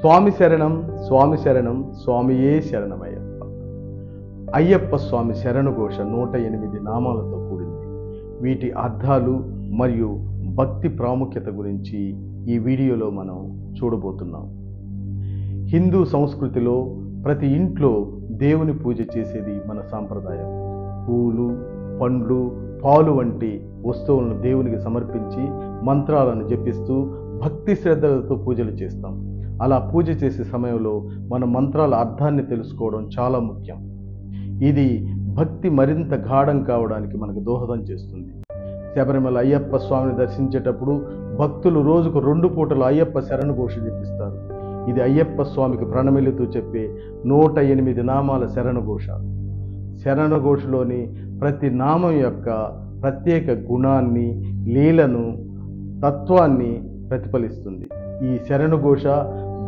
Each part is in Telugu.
స్వామి శరణం స్వామి శరణం స్వామియే శరణమయ్యప్ప. అయ్యప్ప స్వామి శరణఘోష నూట ఎనిమిది నామాలతో కూడింది. వీటి అర్థాలు మరియు భక్తి ప్రాముఖ్యత గురించి ఈ వీడియోలో మనం చూడబోతున్నాం. హిందూ సంస్కృతిలో ప్రతి ఇంట్లో దేవుని పూజ చేసేది మన సాంప్రదాయం. పూలు పండ్లు పాలు వంటి వస్తువులను దేవునికి సమర్పించి మంత్రాలను జపిస్తూ భక్తి శ్రద్ధలతో పూజలు చేస్తాం. అలా పూజ చేసే సమయంలో మన మంత్రాల అర్థాన్ని తెలుసుకోవడం చాలా ముఖ్యం. ఇది భక్తి మరింత గాఢం కావడానికి మనకు దోహదం చేస్తుంది. శబరిమల అయ్యప్ప స్వామిని దర్శించేటప్పుడు భక్తులు రోజుకు రెండు పూటలు అయ్యప్ప శరణ ఘోష జపిస్తారు ఇది అయ్యప్ప స్వామికి ప్రణమిల్లుతూ చెప్పే నూట ఎనిమిది నామాల శరణు శరణఘోషలోని ఘోషలోని ప్రతి నామం యొక్క ప్రత్యేక గుణాన్ని లీలను తత్వాన్ని ప్రతిఫలిస్తుంది. ఈ శరణఘోష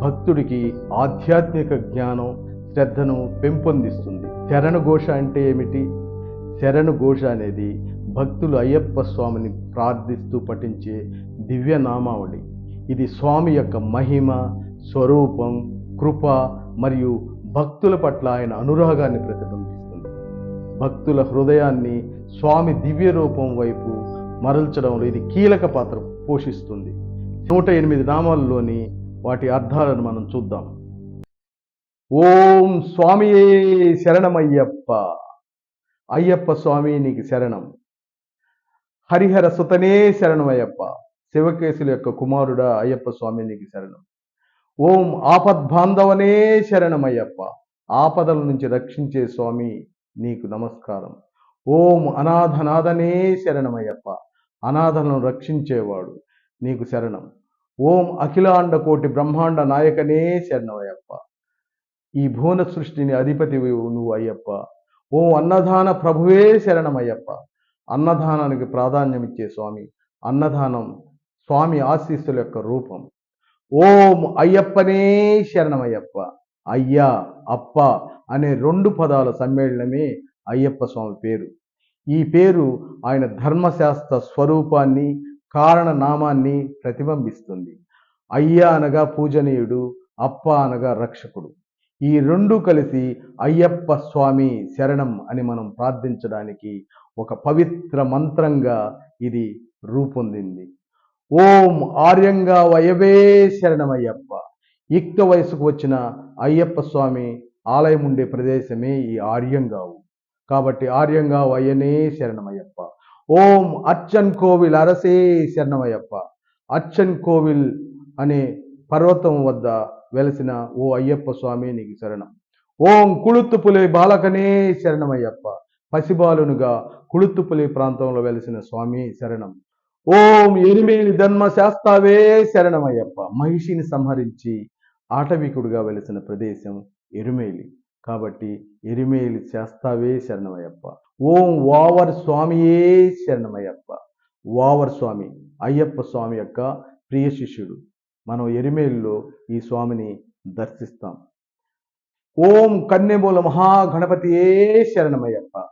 భక్తుడికి ఆధ్యాత్మిక జ్ఞానం శ్రద్ధను పెంపొందిస్తుంది. శరణు ఘోష అంటే ఏమిటి? శరణు ఘోష అనేది భక్తులు అయ్యప్ప స్వామిని ప్రార్థిస్తూ పఠించే దివ్య నామావళి. ఇది స్వామి యొక్క మహిమ స్వరూపం కృప మరియు భక్తుల పట్ల ఆయన అనురాగాన్ని ప్రతిబింబిస్తుంది. భక్తుల హృదయాన్ని స్వామి దివ్య రూపం వైపు మరల్చడంలో ఇది కీలక పాత్ర పోషిస్తుంది. నూట ఎనిమిది నామాల్లోని వాటి అర్థాలను మనం చూద్దాం. ఓం స్వామియే శరణమయ్యప్ప. అయ్యప్ప స్వామి నీకు శరణం. హరిహర సుతనే శరణమయ్యప్ప. శివకేశుల యొక్క కుమారుడా అయ్యప్ప స్వామి నీకు శరణం. ఓం ఆపద్బాంధవనే శరణమయ్యప్ప. ఆపదల నుంచి రక్షించే స్వామి నీకు నమస్కారం. ఓం అనాథనాథనే శరణమయ్యప్ప. అనాథలను రక్షించేవాడు నీకు శరణం. ఓం అఖిలాండ కోటి బ్రహ్మాండ నాయకనే శరణమయ్యప్ప. ఈ భువన సృష్టిని అధిపతి నువ్వు అయ్యప్ప. ఓం అన్నదాన ప్రభువే శరణమయ్యప్ప. అన్నదానానికి ప్రాధాన్యం ఇచ్చే స్వామి అన్నదానం స్వామి ఆశీస్సుల యొక్క రూపం. ఓం అయ్యప్పనే శరణమయ్యప్ప. అయ్యా అప్ప అనే రెండు పదాల సమ్మేళనమే అయ్యప్ప స్వామి పేరు. ఈ పేరు ఆయన ధర్మశాస్త్ర స్వరూపాన్ని కారణనామాన్ని ప్రతిబింబిస్తుంది. అయ్య అనగా పూజనీయుడు అప్ప అనగా రక్షకుడు. ఈ రెండు కలిసి అయ్యప్ప స్వామి శరణం అని మనం ప్రార్థించడానికి ఒక పవిత్ర మంత్రంగా ఇది రూపొందింది. ఓం ఆర్యంగా వయవే శరణమయ్యప్ప. యుక్త వయసుకు వచ్చిన అయ్యప్ప స్వామి ఆలయం ఉండే ప్రదేశమే ఈ ఆర్యంగావు. కాబట్టి ఆర్యంగా వయనే శరణమయ్యప్ప. ఓం అచ్చన్ కోవిల్ అరసే శరణమయ్యప్ప. అచ్చన్ కోవిల్ అనే పర్వతం వద్ద వెలసిన ఓ అయ్యప్ప స్వామి నీకు శరణం. ఓం కుళుత్తుపులే బాలకనే శరణమయ్యప్ప. పసిబాలునుగా కుళుత్తుపులి ప్రాంతంలో వెలిసిన స్వామి శరణం. ఓం ఎనిమిది ధర్మ శాస్తావే శరణమయ్యప్ప. మహిషిని సంహరించి ఆటవికుడుగా వెలిసిన ప్రదేశం ఎరుమేలి. కాబట్టి ఎరిమేలు చేస్తావే శరణమయ్యప్ప. ఓం వావర్ స్వామియే శరణమయ్యప్ప. వావర్ స్వామి అయ్యప్ప స్వామి యొక్క ప్రియ శిష్యుడు. మనం ఎరిమేలులో ఈ స్వామిని దర్శిస్తాం. ఓం కన్నెమూల మహాగణపతియే శరణమయ్యప్ప.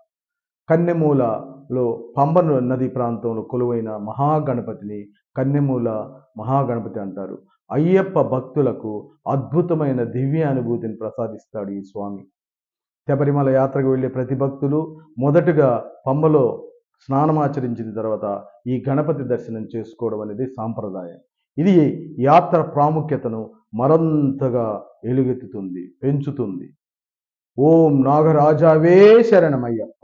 కన్నెమూలలో పంబను నది ప్రాంతంలో కొలువైన మహాగణపతిని కన్నెమూల మహాగణపతి అంటారు. అయ్యప్ప భక్తులకు అద్భుతమైన దివ్య అనుభూతిని ప్రసాదిస్తాడు ఈ స్వామి. శబరిమల యాత్రకు వెళ్ళే ప్రతి భక్తులు మొదటగా పంబలో స్నానమాచరించిన తర్వాత ఈ గణపతి దర్శనం చేసుకోవడం అనేది సాంప్రదాయం. ఇది యాత్ర ప్రాముఖ్యతను మరంతగా ఎలుగెత్తుతుంది పెంచుతుంది. ఓం నాగరాజావే శరణమయ్యప్ప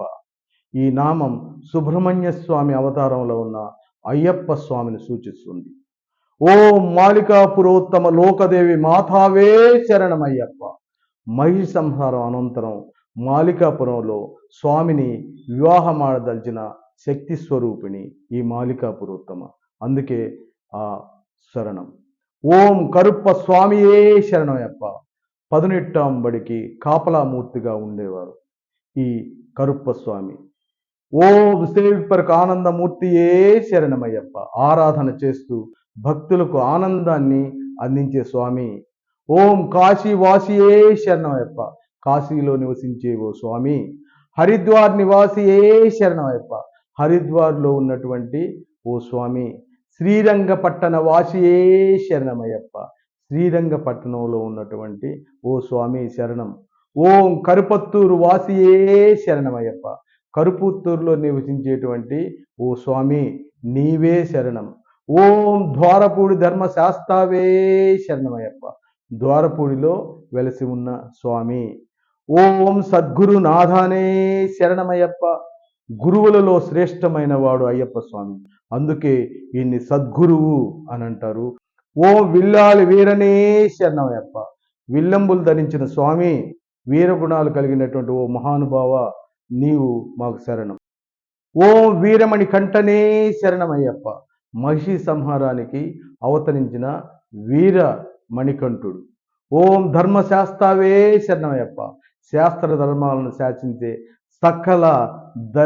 ఈ నామం సుబ్రహ్మణ్య స్వామి అవతారంలో ఉన్న అయ్యప్ప స్వామిని సూచిస్తుంది. ఓం మాలికాపురోత్తమ లోకదేవి మాతావే శరణమయ్యప్ప. మహిషి సంహారం అనంతరం మాలికాపురంలో స్వామిని వివాహమాడదలిచిన శక్తి స్వరూపిణి ఈ మాలికాపురోత్తమ అందుకే ఆ శరణం. ఓం కరుప్ప స్వామియే శరణమయ్యప్ప. పదునెట్టాంబడికి కాపలామూర్తిగా ఉండేవారు ఈ కరుప్ప స్వామి. ఓం సేవిపరకు ఆనందమూర్తియే శరణమయ్యప్ప. ఆరాధన చేస్తూ భక్తులకు ఆనందాన్ని అందించే స్వామి. ఓం కాశీ వాసియే శరణమయ్యప్ప. కాశీలో నివసించే ఓ స్వామి. హరిద్వార్ నివాసియే శరణమయ్యప్ప. హరిద్వార్లో ఉన్నటువంటి ఓ స్వామి. శ్రీరంగపట్టణ వాసియే శరణమయ్యప్ప. శ్రీరంగపట్టణంలో ఉన్నటువంటి ఓ స్వామి శరణం. ఓం కరుపత్తూరు వాసియే శరణమయ్యప్ప. కరుపుత్తూరులో నివసించేటువంటి ఓ స్వామి. నీవే శరణం. ఓం ద్వారపూడి ధర్మశాస్త్రావే శరణమయ్యప్ప. ద్వారపూడిలో వెలసి ఉన్న స్వామి. ఓం సద్గురు నాథానే శరణమయ్యప్ప. గురువులలో శ్రేష్టమైన వాడు అయ్యప్ప స్వామి. అందుకే ఈయన్ని సద్గురువు అని అంటారు ఓ విల్లాలి వీరనే శరణమయ్యప్ప. విల్లంబులు ధరించిన స్వామి వీరగుణాలు కలిగినటువంటి ఓ మహానుభావ నీవు మాకు శరణం. ఓం వీరమణి కంఠనే శరణమయ్యప్ప. మహిషి సంహారానికి అవతరించిన వీర మణికంఠుడు. ఓం ధర్మశాస్త్రావే శరణమయ్యప్ప. శాస్త్ర ధర్మాలను శాసించే సకల ధ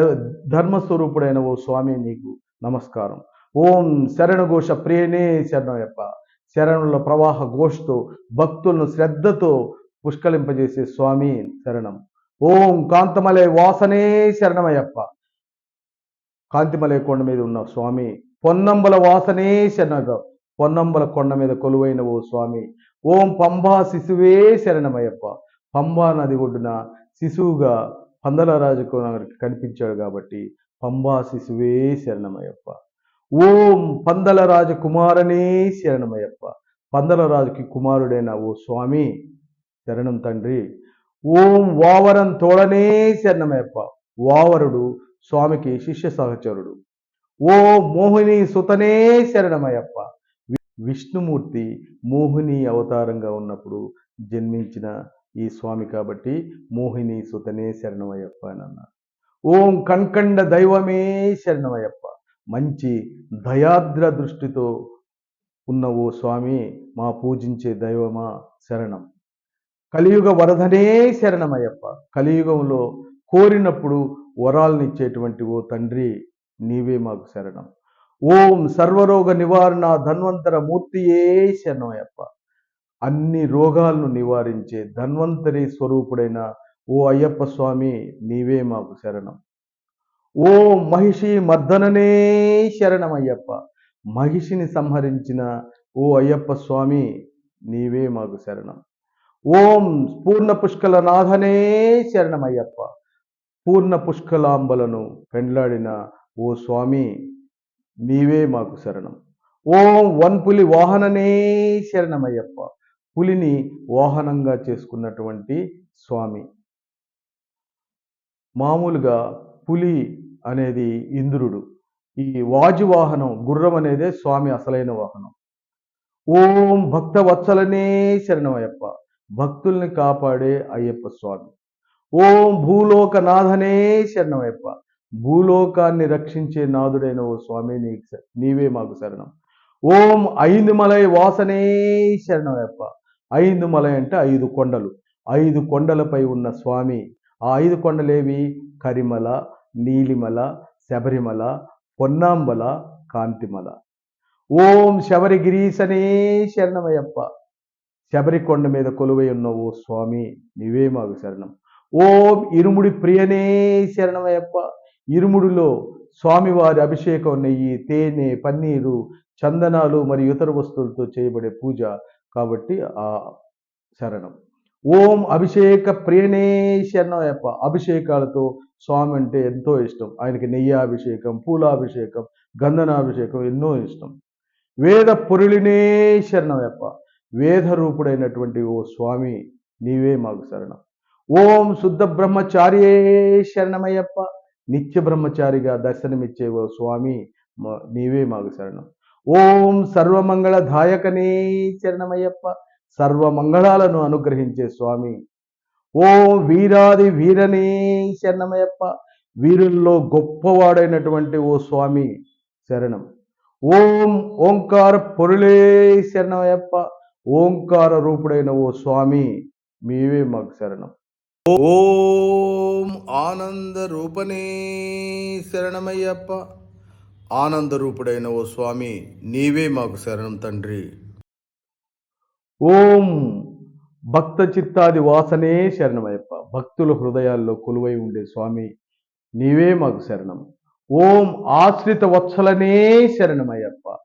ధర్మస్వరూపుడైన ఓ స్వామి నీకు నమస్కారం. ఓం శరణఘోష ప్రియనే శరణమయ్యప్ప. శరణుల ప్రవాహ ఘోషతో భక్తులను శ్రద్ధతో పుష్కలింపజేసే స్వామి శరణం. ఓం కాంతమలై వాసనే శరణమయ్యప్ప. కాంతిమలై కొండ మీద ఉన్న స్వామి పొన్నంబల వాసనే శరణగ పొన్నంబల కొండ మీద కొలువైన ఓ స్వామి. ఓం పంబా శిశువే శరణమయ్యప్ప. పంబా నది ఒడ్డున శిశువుగా పందలరాజుకు కనిపించాడు కాబట్టి పంబా శిశువే శరణమయ్యప్ప. ఓం పందలరాజు కుమారనే శరణమయ్యప్ప. పందలరాజుకి కుమారుడైన ఓ స్వామి. శరణం తండ్రి. ఓం వావరం తోడనే శరణమయ్యప్ప. వావరుడు స్వామికి శిష్య సహచరుడు. ఓ మోహిని సుతనే శరణమయ్యప్ప. విష్ణుమూర్తి మోహిని అవతారంగా ఉన్నప్పుడు జన్మించిన ఈ స్వామి కాబట్టి మోహిని సుతనే శరణమయ్యప్ప అని అన్నారు. ఓం కన్కండ దైవమే శరణమయ్యప్ప. మంచి దయాద్ర దృష్టితో ఉన్న ఓ స్వామి మా పూజించే దైవమా శరణం. కలియుగ వరదనే శరణమయ్యప్ప. కలియుగంలో కోరినప్పుడు వరాలనిచ్చేటువంటి ఓ తండ్రి నీవే మాకు శరణం. ఓం సర్వరోగ నివారణ ధన్వంతర మూర్తియే శరణమయ్యప్ప. అన్ని రోగాలను నివారించే ధన్వంతరి స్వరూపుడైన ఓ అయ్యప్ప స్వామి నీవే మాకు శరణం. ఓ మహిషి మర్దననే శరణమయ్యప్ప. మహిషిని సంహరించిన ఓ అయ్యప్ప స్వామి నీవే మాకు శరణం. ఓం పూర్ణ పుష్కల నాథనే శరణమయ్యప్ప. పూర్ణ పుష్కలాంబలను పెండ్లాడిన ఓ స్వామి నీవే మాకు శరణం. ఓం వన్ పులి వాహననే శరణమయ్యప్ప. పులిని వాహనంగా చేసుకున్నటువంటి స్వామి. మామూలుగా పులి అనేది ఇంద్రుడు. ఈ వాజు వాహనం గుర్రం అనేదే స్వామి అసలైన వాహనం. ఓం భక్త వత్సలనే శరణమయ్యప్ప. భక్తుల్ని కాపాడే అయ్యప్ప స్వామి. ఓం భూలోకనాథనే శరణమయ్యప్ప. భూలోకాన్ని రక్షించే నాథుడైన ఓ స్వామి నీ నీవే మాకు శరణం. ఓం ఐదుమలై వాసనే శరణమయ్యప్ప. ఐదుమలై అంటే ఐదు కొండలు. ఐదు కొండలపై ఉన్న స్వామి. ఆ ఐదు కొండలేవి కరిమల నీలిమల శబరిమల పొన్నాంబల కాంతిమల. ఓం శబరిగిరీశనే శరణమయ్యప్ప. శబరి కొండ మీద కొలువై ఉన్న ఓ స్వామి నీవే మాకు శరణం. ఓం ఇరుముడి ప్రియనే శరణమయ్యప్ప. ఇరుముడిలో స్వామివారి అభిషేకం నెయ్యి తేనె పన్నీరు చందనాలు మరియు ఇతర వస్తువులతో చేయబడే పూజ కాబట్టి ఆ శరణం. ఓం అభిషేక ప్రియనే శరణమయ్యప్ప అభిషేకాలతో స్వామి అంటే ఎంతో ఇష్టం. ఆయనకి నెయ్యాభిషేకం పూలాభిషేకం గంధనాభిషేకం ఎన్నో ఇష్టం. వేద పురులినే శరణమయ్యప్ప వేద రూపుడైనటువంటి ఓ స్వామి నీవే మాకు శరణం. ఓం శుద్ధ బ్రహ్మచార్యే శరణమయ్యప్ప. నిత్య బ్రహ్మచారిగా దర్శనమిచ్చే ఓ స్వామి నీవే మాకు శరణం. ఓం సర్వమంగళ దాయకనే శరణమయ్యప్ప సర్వమంగళాలను అనుగ్రహించే స్వామి. ఓం వీరాది వీరనే శరణమయ్యప్ప వీరుల్లో గొప్పవాడైనటువంటి ఓ స్వామి శరణం. ఓం ఓంకార పొరులే శరణమయ్యప్ప ఓంకార రూపుడైన ఓ స్వామి మీవే మాకు శరణం. ఓం ఆనంద రూపనే శరణమయ్యప్ప. ఆనంద రూపుడైన ఓ స్వామి నీవే మాకు శరణం తండ్రి. ఓం భక్త చిత్తాది వాసనే శరణమయ్యప్ప. భక్తుల హృదయాల్లో కొలువై ఉండే స్వామి నీవే మాకు శరణం. ఓం ఆశ్రిత వత్సలనే శరణమయ్యప్ప.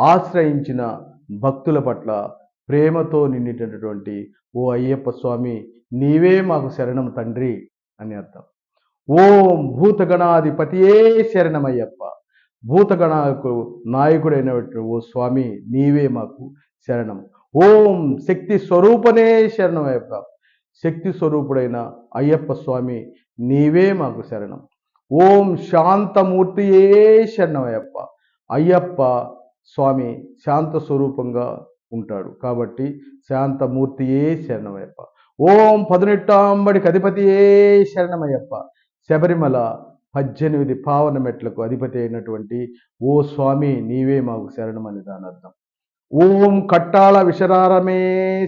ఆశ్రయించిన భక్తుల పట్ల ప్రేమతో నిండినటువంటి ఓ అయ్యప్ప స్వామి నీవే మాకు శరణం తండ్రి అని అర్థం. ఓం భూతగణాధిపతియే శరణమయ్యప్ప. భూతగణకు నాయకుడైనటువంటి ఓ స్వామి నీవే మాకు శరణం. ఓం శక్తి స్వరూపనే శరణమయ్యప్ప. శక్తి స్వరూపుడైన అయ్యప్ప స్వామి నీవే మాకు శరణం. ఓం శాంతమూర్తియే శరణమయ్యప్ప. అయ్యప్ప స్వామి శాంత స్వరూపంగా ఉంటాడు. కాబట్టి శాంతమూర్తియే శరణమయ్యప్ప. ఓం పదునెట్టాంబడికి అధిపతియే శరణమయ్యప్ప. శబరిమల పద్దెనిమిది పావన మెట్లకు అధిపతి అయినటువంటి ఓ స్వామి నీవే మాకు శరణమని దాని అర్థం ఓం కట్టాల విషరారమే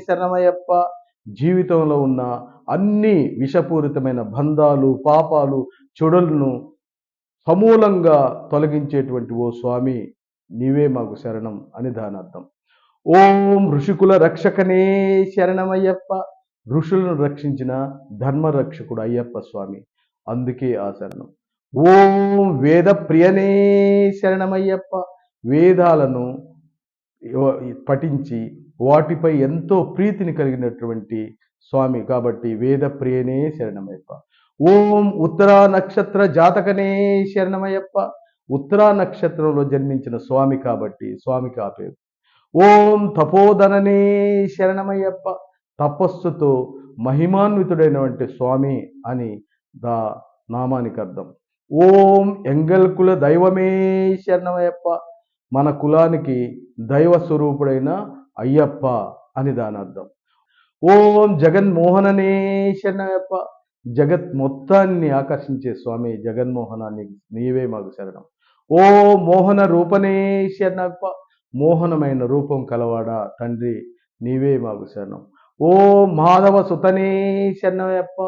శరణమయ్యప్ప. జీవితంలో ఉన్న అన్ని విషపూరితమైన బంధాలు పాపాలు చెడులను సమూలంగా తొలగించేటువంటి ఓ స్వామి నీవే మాకు శరణం అని దాని అర్థం ఓం ఋషికుల రక్షకనే శరణమయ్యప్ప. ఋషులను రక్షించిన ధర్మరక్షకుడు అయ్యప్ప స్వామి. అందుకే ఆ శరణం. ఓం వేద ప్రియనే శరణమయ్యప్ప వేదాలను పఠించి వాటిపై ఎంతో ప్రీతిని కలిగినటువంటి స్వామి కాబట్టి వేద ప్రియనే శరణమయ్యప్ప ఓం ఉత్తరా నక్షత్ర జాతకనే శరణమయ్యప్ప ఉత్తరా నక్షత్రంలో జన్మించిన స్వామి కాబట్టి స్వామికి ఆ పేరు. ఓం తపోధననే శరణమయ్యప్ప తపస్సుతో మహిమాన్వితుడైనటువంటి స్వామి అని దా నామానికి అర్థం. ఓం ఎంగల్ కుల దైవమే శరణమయ్యప్ప మన కులానికి దైవ స్వరూపుడైన అయ్యప్ప అని దాని అర్థం. ఓం జగన్మోహననే శరణమయ్యప్ప జగత్ మొత్తాన్ని ఆకర్షించే స్వామి జగన్మోహనాన్ని నీవే మాకు శరణం. ఓ మోహన రూపనే శరణప్ప మోహనమైన రూపం కలవాడా తండ్రి నీవే మాకు శరణం. ఓ మాధవ సుతనే శరణయ్యప్ప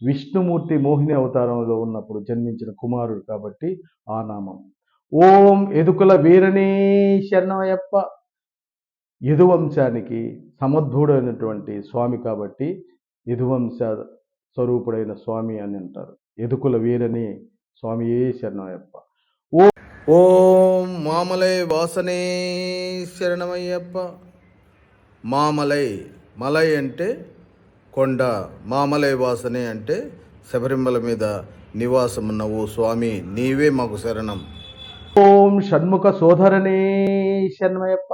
విష్ణుమూర్తి మోహిని అవతారంలో ఉన్నప్పుడు జన్మించిన కుమారుడు కాబట్టి ఆ నామం. ఓం ఎదుకుల వీరనే శరణమయ్యప్ప యదువంశానికి సమర్థుడైనటువంటి స్వామి కాబట్టి యదువంశ స్వరూపుడైన స్వామి అని అంటారు. ఎదుకుల వీరని స్వామియే శరణమయ్యప్ప ఓ ఓం మామలై వాసనే శరణమయ్యప్ప. మామలై మలై అంటే కొండ మామలై వాసనే అంటే శబరిమల మీద నివాసం ఉన్న ఓ స్వామి నీవే మాకు శరణం. ఓం షణ్ముఖ సోదరనే శన్మయప్ప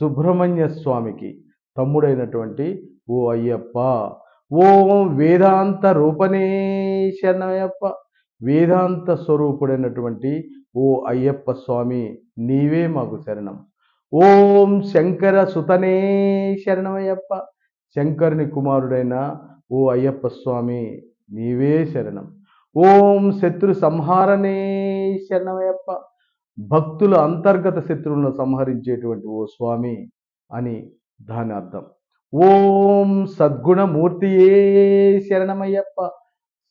సుబ్రహ్మణ్య స్వామికి తమ్ముడైనటువంటి ఓ అయ్యప్ప. ఓం వేదాంత రూపనే శరణమయ్యప్ప వేదాంత స్వరూపుడైనటువంటి ఓ అయ్యప్ప స్వామి నీవే మాకు శరణం. ఓం శంకర సుతనే శరణమయ్యప్ప శంకరుని కుమారుడైన ఓ అయ్యప్ప స్వామి నీవే శరణం. ఓం శత్రు సంహారనే శరణమయ్యప్ప. భక్తుల అంతర్గత శత్రువులను సంహరించేటువంటి ఓ స్వామి అని దాని అర్థం. ఓం సద్గుణమూర్తియే శరణమయ్యప్ప.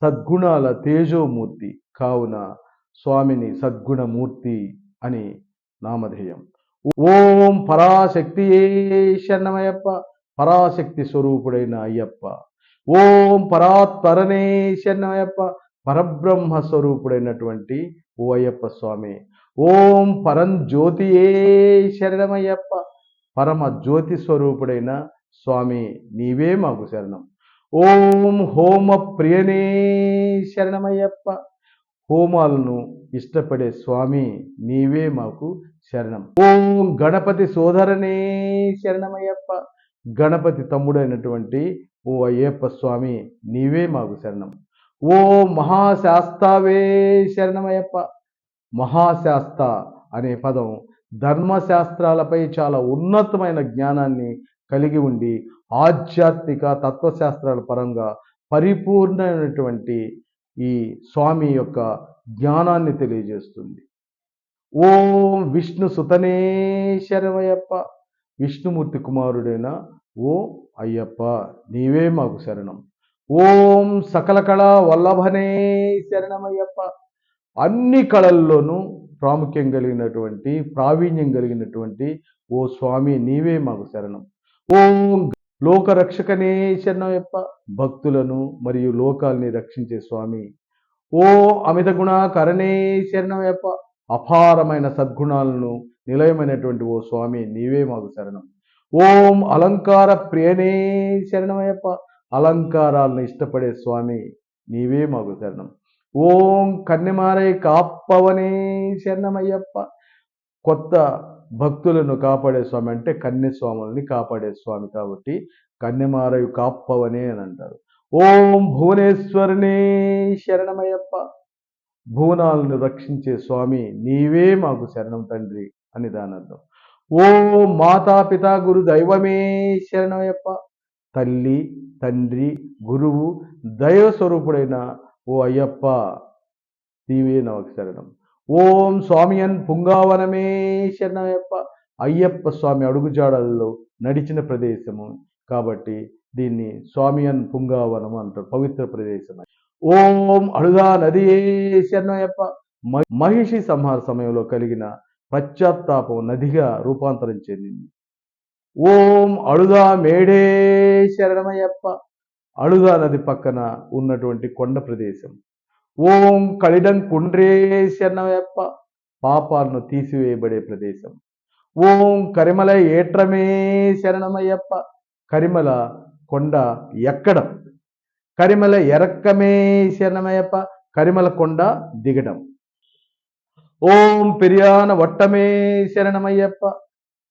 సద్గుణాల తేజోమూర్తి కావున స్వామిని సద్గుణమూర్తి అని నామధేయం. ఓం పరాశక్తియే శరణమయ్యప్ప. పరాశక్తి స్వరూపుడైన అయ్యప్ప. ఓం పరాత్పరనే శరణమయ్యప్ప పరబ్రహ్మ స్వరూపుడైనటువంటి ఓ అయ్యప్ప స్వామి. ఓం పరం జ్యోతియే శరణమయ్యప్ప పరమ జ్యోతి స్వరూపుడైన స్వామి నీవే మాకు శరణం. ఓం హోమ ప్రియనే శరణమయ్యప్ప హోమాలను ఇష్టపడే స్వామి నీవే మాకు శరణం. ఓం గణపతి సోదరనే శరణమయ్యప్ప గణపతి తమ్ముడైనటువంటి ఓ అయ్యప్ప స్వామి నీవే మాకు శరణం. ఓ మహాశాస్తావే శరణమయ్యప్ప. మహాశాస్త అనే పదం ధర్మశాస్త్రాలపై చాలా ఉన్నతమైన జ్ఞానాన్ని కలిగి ఉండి ఆధ్యాత్మిక తత్వశాస్త్రాల పరంగా పరిపూర్ణమైనటువంటి ఈ స్వామి యొక్క జ్ఞానాన్ని తెలియజేస్తుంది. ఓం విష్ణు సుతనే శరణమయ్యప్ప. విష్ణుమూర్తి కుమారుడైన ఓ అయ్యప్ప నీవే మాకు శరణం. ఓం సకల కళ వల్లభనే శరణమయ్యప్ప. అన్ని కళల్లోనూ ప్రాముఖ్యం కలిగినటువంటి ప్రావీణ్యం కలిగినటువంటి ఓ స్వామి నీవే మాకు శరణం. ఓం లోకరక్షకనే శరణమయ్యప్ప. భక్తులను మరియు లోకాల్ని రక్షించే స్వామి. ఓ అమిత గుణాకరణే శరణమయ్యప్ప. అపారమైన సద్గుణాలను నిలయమైనటువంటి ఓ స్వామి నీవే మాకు శరణం. ఓం అలంకార ప్రియనే శరణమయ్యప్ప. అలంకారాలను ఇష్టపడే స్వామి నీవే మాకు శరణం. ఓం కన్నెమారై కాప్పవనే శరణమయ్యప్ప. కొత్త భక్తులను కాపాడే స్వామి అంటే కన్య స్వాములని కాపాడే స్వామి కాబట్టి కన్యమారయు కాప్పవనే అని అంటారు. ఓం భువనేశ్వరునే శరణమయ్యప్ప. భువనాలను రక్షించే స్వామి నీవే మాకు శరణం తండ్రి. అని దాని అర్థం. మాతా మాతాపిత గురు దైవమే శరణయ్యప్ప తల్లి తండ్రి గురువు దైవ స్వరూపుడైన ఓ అయ్యప్ప నీవే నాకు శరణం. ఓం స్వామియన్ పుంగావనమే శరణయ్యప్ప అయ్యప్ప స్వామి అడుగుజాడల్లో నడిచిన ప్రదేశము. కాబట్టి దీన్ని స్వామియన్ పుంగావనం అంటారు పవిత్ర ప్రదేశం ఓం అడుగా నదియే శరణమయ్యప్ప మ- మహిషి సంహార సమయంలో కలిగిన పశ్చాత్తాపం నదిగా రూపాంతరం చెందింది. ఓం అడుదా మేడే శరణమయ్యప్ప. అడుదా నది పక్కన ఉన్నటువంటి కొండ ప్రదేశం. ఓం కళిడం కుండ్రే శరణమయ్యప్ప. పాపాలను తీసివేయబడే ప్రదేశం. ఓం కరిమల ఏట్రమే శరణమయ్యప్ప. కరిమల కొండ ఎక్కడం? కరిమల ఎరక్కమే శరణమయ్యప్ప. కరిమల కొండ దిగడం ఓం పెరియాన వట్టమే శరణమయ్యప్ప.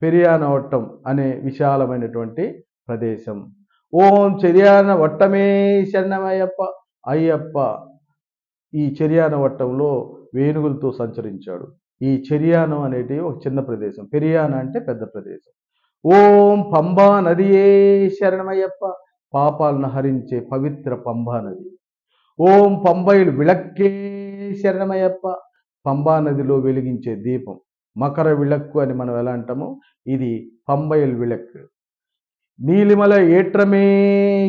పెరియాన వట్టం అనే విశాలమైనటువంటి ప్రదేశం. ఓం చెరియాన వట్టమే శరణమయ్యప్ప. అయ్యప్ప ఈ చెరియాన వట్టంలో వేణుగులతో సంచరించాడు. ఈ చెరియానం అనేది ఒక చిన్న ప్రదేశం. పెరియాన అంటే పెద్ద ప్రదేశం. ఓం పంబా నదియే శరణమయ్యప్ప. పాపాలను హరించే పవిత్ర పంబా నది. ఓం పంబైలు విలక్కే శరణమయ్యప్ప. పంబా నదిలో వెలిగించే దీపం మకర విళక్కు అని మనం ఎలా అంటామో ఇది పంబయల్ విళక్కు. నీలిమల ఏట్రమే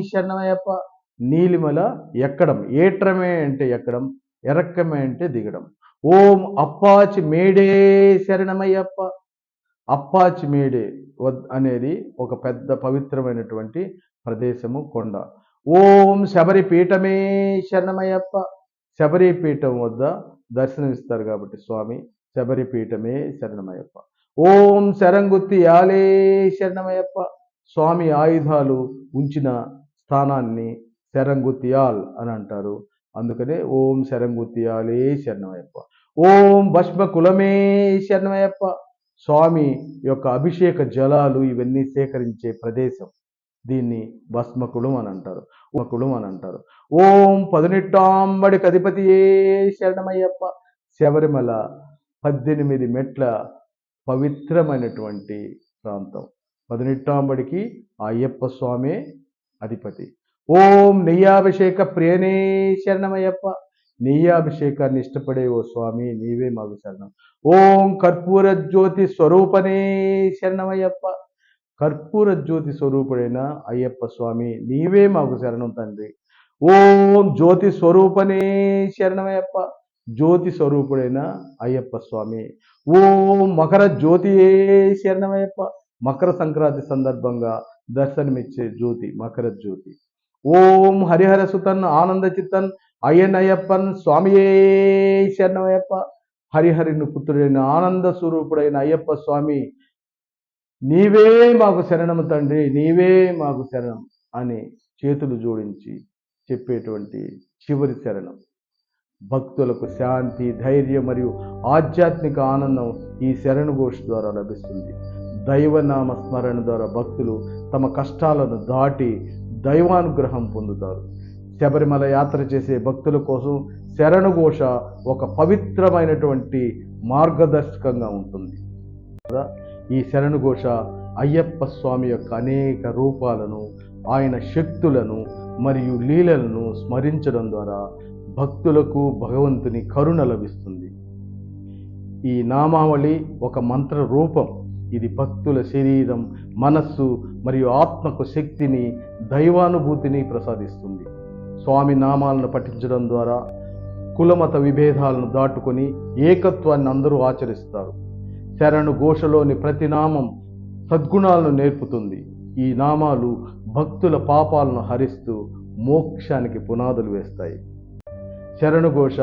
శరణమయ్యప్ప. నీలిమల ఎక్కడం? ఏట్రమే అంటే ఎక్కడం? ఎరక్కమే అంటే దిగడం. ఓం అప్పాచి మేడే శరణమయ్యప్ప. అప్పాచి మేడే అనేది ఒక పెద్ద పవిత్రమైనటువంటి ప్రదేశము కొండ. ఓం శబరి పీఠమే శరణమయ్యప్ప. శబరి పీఠం వద్ద దర్శనమిస్తారు కాబట్టి స్వామి. శబరిపీఠమే శరణమయ్యప్ప. ఓం శరంగుత్తి యాలే శరణమయ్యప్ప. స్వామి ఆయుధాలు ఉంచిన స్థానాన్ని శరంగుతియాల్ అని అంటారు. అందుకనే ఓం శరంగుత్తియాలే శరణమయ్యప్ప. ఓం భస్మ కులమే శరణమయ్యప్ప. స్వామి యొక్క అభిషేక జలాలు ఇవన్నీ సేకరించే ప్రదేశం దీన్ని భస్మకులం అని అంటారు. కులం అని అంటారు. ఓం పదునెట్టాంబడి కధిపతియే శరణమయ్యప్ప. శబరిమల పద్దెనిమిది మెట్ల పవిత్రమైనటువంటి ప్రాంతం. పదునెట్టాంబడికి ఆ అయ్యప్ప స్వామే అధిపతి. ఓం నెయ్యాభిషేక ప్రియనే శరణమయ్యప్ప. నెయ్యాభిషేకాన్ని ఇష్టపడే ఓ స్వామి నీవే మాకు శరణం. ఓం కర్పూర జ్యోతి స్వరూపనే శరణమయ్యప్ప. కర్పూర జ్యోతి స్వరూపుడైన అయ్యప్ప స్వామి నీవే మాకు శరణం తండ్రి. ఓం జ్యోతి స్వరూపనే శరణమయ్యప్ప జ్యోతి స్వరూపుడైన అయ్యప్ప స్వామి. ఓం మకర జ్యోతియే శరణమయ్యప్ప మకర సంక్రాంతి సందర్భంగా దర్శనమిచ్చే జ్యోతి మకర జ్యోతి. ఓం హరిహర సుతన్ ఆనంద చిత్తన్ అయ్యన్ అయ్యప్పన్ స్వామియే శరణమయ్యప్ప హరిహరిని పుత్రుడైన ఆనంద స్వరూపుడైన అయ్యప్ప స్వామి నీవే మాకు శరణము తండ్రి నీవే మాకు శరణం అని చేతులు జోడించి చెప్పేటువంటి చివరి శరణం. భక్తులకు శాంతి ధైర్యం మరియు ఆధ్యాత్మిక ఆనందం ఈ శరణు ఘోష ద్వారా లభిస్తుంది. దైవనామ స్మరణ ద్వారా భక్తులు తమ కష్టాలను దాటి దైవానుగ్రహం పొందుతారు. శబరిమల యాత్ర చేసే భక్తుల కోసం శరణు ఘోష ఒక పవిత్రమైనటువంటి మార్గదర్శకంగా ఉంటుంది. కదా ఈ శరణుఘోష అయ్యప్ప స్వామి యొక్క అనేక రూపాలను ఆయన శక్తులను మరియు లీలలను స్మరించడం ద్వారా భక్తులకు భగవంతుని కరుణ లభిస్తుంది. ఈ నామావళి ఒక మంత్ర రూపం. ఇది భక్తుల శరీరం మనస్సు మరియు ఆత్మకు శక్తిని దైవానుభూతిని ప్రసాదిస్తుంది. స్వామి నామాలను పఠించడం ద్వారా కులమత విభేదాలను దాటుకొని ఏకత్వాన్ని అందరూ ఆచరిస్తారు. శరణు ఘోషలోని ప్రతి నామం సద్గుణాలను నేర్పుతుంది. ఈ నామాలు భక్తుల పాపాలను హరిస్తూ మోక్షానికి పునాదులు వేస్తాయి. శరణుఘోష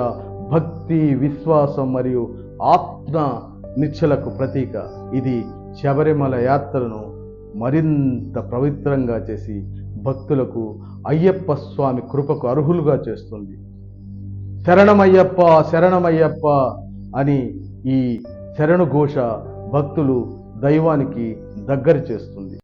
భక్తి విశ్వాసం మరియు ఆత్మ నిశ్చలకు ప్రతీక. ఇది శబరిమల యాత్రను మరింత పవిత్రంగా చేసి భక్తులకు అయ్యప్ప స్వామి కృపకు అర్హులుగా చేస్తుంది. శరణమయ్యప్ప శరణమయ్యప్ప అని ఈ శరణుఘోష భక్తులు దైవానికి దగ్గర చేస్తుంది.